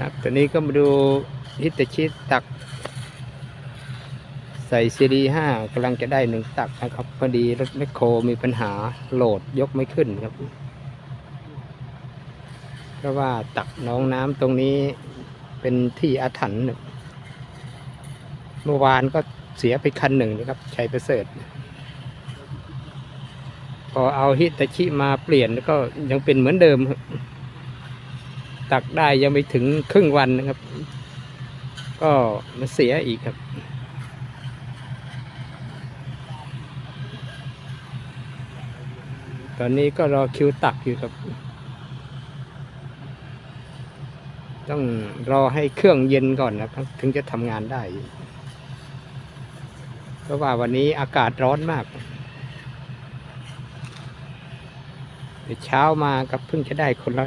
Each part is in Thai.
ครับตอนนี้ก็มาดูฮิตาชิตัก ใส่ซีดีห้ากำลังจะได้หนึ่งตักนะครับพอดีรถแมคโครมีปัญหาโหลดยกไม่ขึ้นครับ เพราะว่าตักน้องน้ำตรงนี้เป็นที่อาถรรพ์เมื่อวานก็เสียไปคันหนึ่งนะครับชัยประเสริฐพอเอาฮิตาชิมาเปลี่ยนก็ยังเป็นเหมือนเดิมครับ ตักได้ยังไม่ถึงครึ่งวันนะครับ ก็มาเสียอีกครับตอนนี้ก็รอคิวตักอยู่ครับ ต้องรอให้เครื่องเย็นก่อนนะครับ ถึงจะทำงานได้ เพราะว่าวันนี้อากาศร้อนมากเดี๋ยวเช้ามากับเพิ่งจะได้คนละ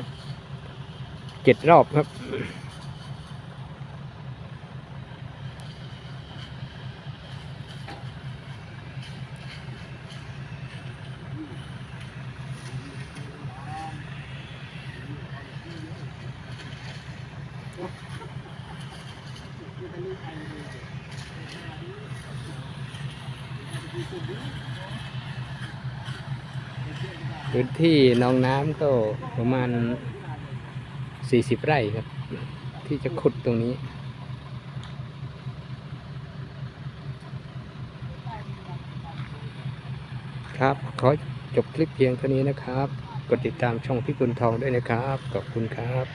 เจ็ดรอบครับ พื้นที่หนองน้ำก็ประมาณ สี่สิบไร่ครับ ที่จะขุดตรงนี้ ครับขอจบคลิปเพียงเท่านี้นะครับ กดติดตามช่องพี่กุลทองด้วยนะครับ ขอบคุณครับ